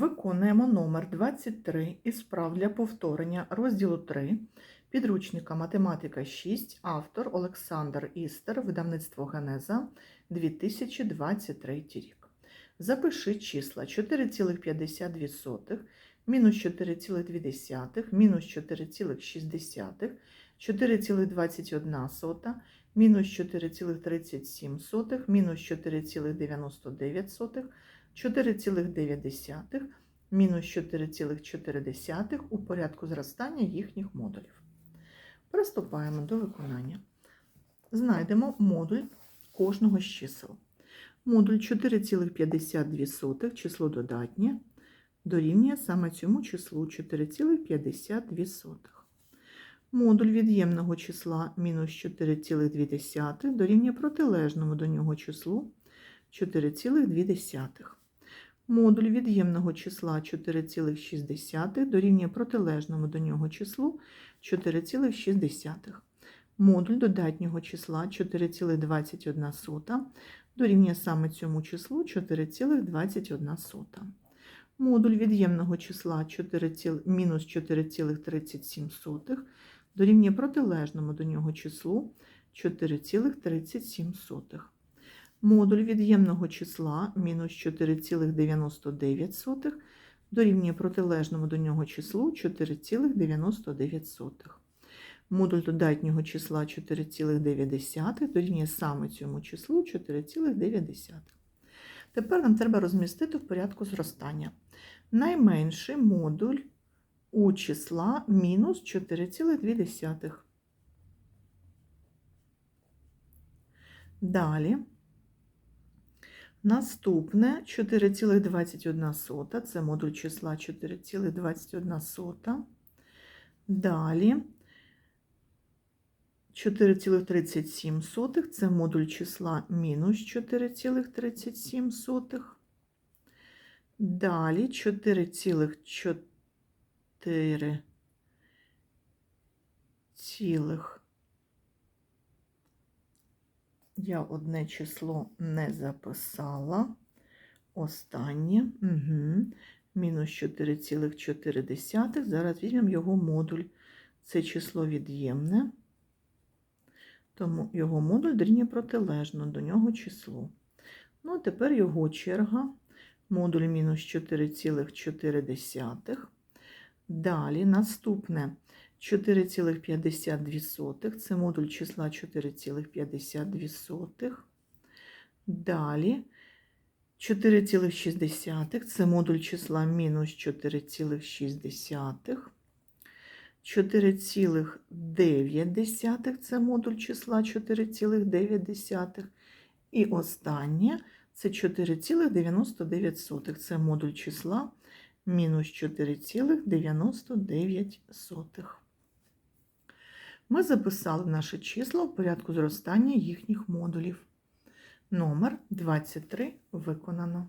Виконуємо номер 23 із справ для повторення розділу 3 підручника Математика 6, автор Олександр Істер, видавництво Генеза 2023 рік. Запиши числа 4,52, мінус 4,2, мінус 4,6, 4,21, мінус 4,37, мінус 4,99, 4,9, мінус 4,4 у порядку зростання їхніх модулів. Приступаємо до виконання. Знайдемо модуль кожного з чисел. Модуль 4,52 число додатнє дорівнює саме цьому числу 4,52. Модуль від'ємного числа мінус 4,2 дорівнює протилежному до нього числу 4,2. Модуль від'ємного числа 4,6 дорівнює протилежному до нього числу 4,6. Модуль додатнього числа 4,21 дорівнює саме цьому числу 4,21. Модуль від'ємного числа 4, мінус 4,37 дорівнює протилежному до нього числу 4,37. Модуль від'ємного числа мінус 4,99 дорівнює протилежному до нього числу 4,99. Модуль додатнього числа 4,9 дорівнює саме цьому числу 4,9. Тепер нам треба розмістити в порядку зростання. Найменший модуль у числа мінус 4,2. Далі. Наступне 4,21 це модуль числа 4,21. Далі 4,37 це модуль числа мінус 4,37. Далі 4,4 Я одне число не записала. Останнє. Угу. Мінус 4,4. Зараз візьмемо його модуль. Це число від'ємне. Тому його модуль дорівнює протилежно до нього числу. Ну, а тепер його черга. Модуль мінус 4,4. Далі наступне 4,52. Це модуль числа 4,52. Далі 4,6. Це модуль числа мінус 4,6. 4,9 це модуль числа 4,9. І останнє це 4,99. Це модуль числа мінус 4,99. Ми записали наше число в порядку зростання їхніх модулів. Номер 23 виконано.